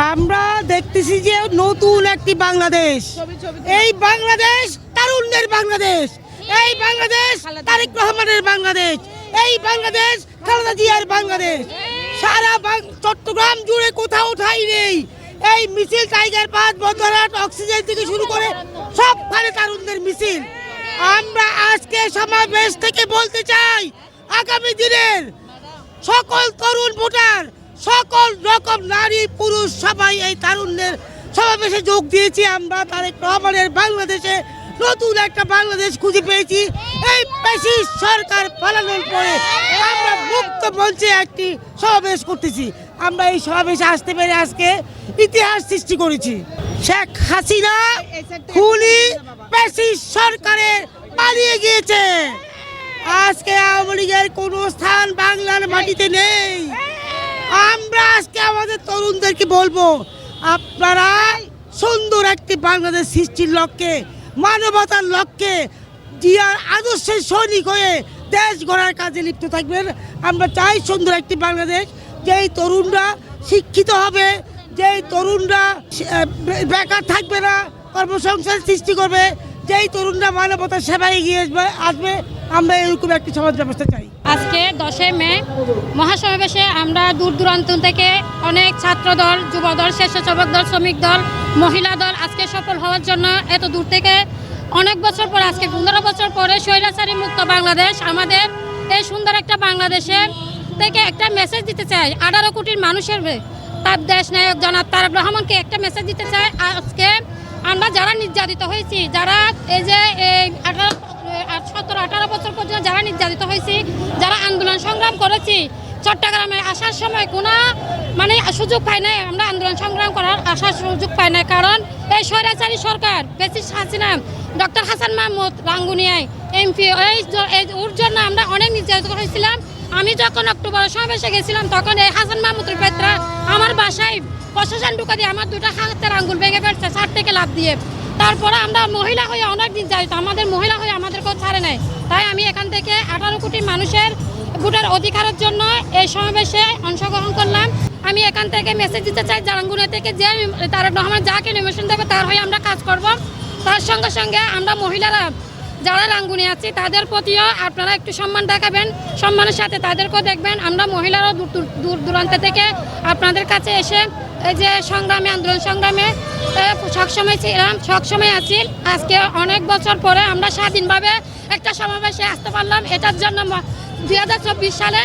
করতেছি যে নতুন একটি বাংলাদেশ। এই বাংলাদেশ তারুণ্যের বাংলাদেশ। এই বাংলাদেশ তারেক রহমানের বাংলাদেশ। এই বাংলাদেশ খালেদা জিয়ার বাংলাদেশ। সারা চট্টগ্রাম জুড়ে কোথাও ঠাই নেই। এই মিছিল টাইগার পাঁচ বন্ধরাট অক্সিজেন থেকে শুরু করে সবখানে তারুণদের মিছিল। আমরা আজকে সমাবেশ থেকে বলতে চাই আগামী দিনের সকল তরুণ ভোটার সকল রকম নারী, পুরুষ সবাই এই তারুণ্যের সমাবেশে যোগ দিয়েছি। আমরা তারেক রহমানের বাংলাদেশে নতুন একটা বাংলাদেশ খুঁজে পেয়েছি। এই পেশি সরকার পালানোর পরে আমরা মুক্ত মঞ্চে একটি সমাবেশ করতেছি। আমরা এই সমাবেশে আসতে পেরে আজকে ইতিহাস সৃষ্টি করেছি। শেখ হাসিনা খুলি পেশি সরকারের পালিয়ে গিয়েছে। আজকে আওয়ামী লীগের কোনো স্থান বাংলার মাটিতে নেই। আমরা আজকে আমাদের তরুণদেরকে বলব, আপনারা সুন্দর একটি বাংলাদেশ সৃষ্টির লক্ষ্যে, মানবতার লক্ষ্যে জিয়ার আদর্শের সৈনিক হয়ে দেশ গড়ার কাজে লিপ্ত থাকবেন। আমরা চাই সুন্দর একটি বাংলাদেশ, যেই তরুণরা শিক্ষিত হবে, যেই তরুণরা বেকার থাকবে না, কর্মসংস্থান সৃষ্টি করবে যেই তরুণরা মানবতার সেবায় এগিয়ে আসবে আমরা এরকম একটি সমাজ ব্যবস্থা চাই। আজকে দশই মে মহাসমাবেশে আমরা দূর দূরান্ত থেকে অনেক ছাত্র দল যুব দল স্বেচ্ছাসেবক দল, শ্রমিক দল, মহিলা দল আজকে সফল হওয়ার জন্য এত দূর থেকে অনেক বছর পর, আজকে পনেরো বছর পরে স্বৈরাচারী মুক্ত বাংলাদেশ, আমাদের এই সুন্দর একটা বাংলাদেশে থেকে একটা মেসেজ দিতে চাই। আঠারো কোটির মানুষের তার দেশ নায়ক জনাব তারেক রহমানকে একটা মেসেজ দিতে চাই। আজকে আমরা যারা নির্যাতিত হয়েছি, যারা এই যে আঠারো সতেরো, আঠারো বছর পর্যন্ত যারা নির্যাতিত হয়েছি, যারা আন্দোলন সংগ্রাম করেছি, চট্টগ্রামে আসার সময় কোনো মানে সুযোগ পাই নাই। আমরা আন্দোলন সংগ্রাম করার আসার সুযোগ পাই নাই। কারণ এই স্বৈরাচারী সরকার, বেশি হাসিনা ডক্টর হাসান মাহমুদ রাঙ্গুনিয়ায় এমপি এই ওর জন্য আমরা অনেক নির্যাতিত হয়েছিলাম। আমি যখন অক্টোবর সমাবেশে গেছিলাম, তখন এই হাসান মাহমুদের পেত্রা আমার বাসায় প্রশাসন ঢুকা দিয়ে আমার দুটো হাতের আঙ্গুল ভেঙে ফেলছে, ছাদ থেকে লাভ দিয়ে। তারপরে আমরা মহিলা হয়ে অনেক দিন যাই, তো আমাদের মহিলা হয়ে আমাদের আমাদেরকেও ছাড়ে নাই। তাই আমি এখান থেকে আঠারো কোটি মানুষের ভোটার অধিকারের জন্য এই সমাবেশে অংশগ্রহণ করলাম। আমি এখান থেকে মেসেজ দিতে চাই জারাঙ্গুনা থেকে যে তারেক রহমান যাকে নির্বাচন দেবে, তার হয়ে আমরা কাজ করব। তার সঙ্গে সঙ্গে আমরা মহিলারা যারা রাঙ্গুনি আছি, তাদের প্রতিও আপনারা একটু সম্মান দেখাবেন, সম্মানের সাথে তাদেরকেও দেখবেন। আমরা মহিলারাও দূর দূর- দূর দূরান্ত থেকে আপনাদের কাছে এসে এই যে সংগ্রামে, আন্দোলন সংগ্রামে সবসময় ছিলাম, সবসময় আছি। আজকে অনেক বছর পরে আমরা স্বাধীনভাবে একটা সমাবেশে আসতে পারলাম। এটার জন্য দুই হাজার চব্বিশ সালে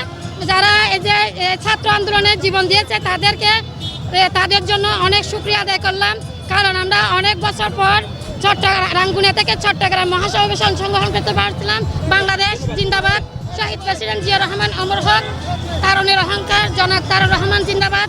যারা এই যে ছাত্র আন্দোলনে জীবন দিয়েছে, তাদেরকে তাদের জন্য অনেক শুক্রিয়া আদায় করলাম। কারণ আমরা অনেক বছর পর চট্টগ্রাম রাঙ্গুনিয়া থেকে চট্টগ্রাম মহাসমাবেশে অংশগ্রহণ করতে পারছিলাম। বাংলাদেশ জিন্দাবাদ। শহীদ প্রেসিডেন্ট জিয়া রহমান, অমর হক তারণের অহংকার জনক তারুর রহমান, জিন্দাবাদ।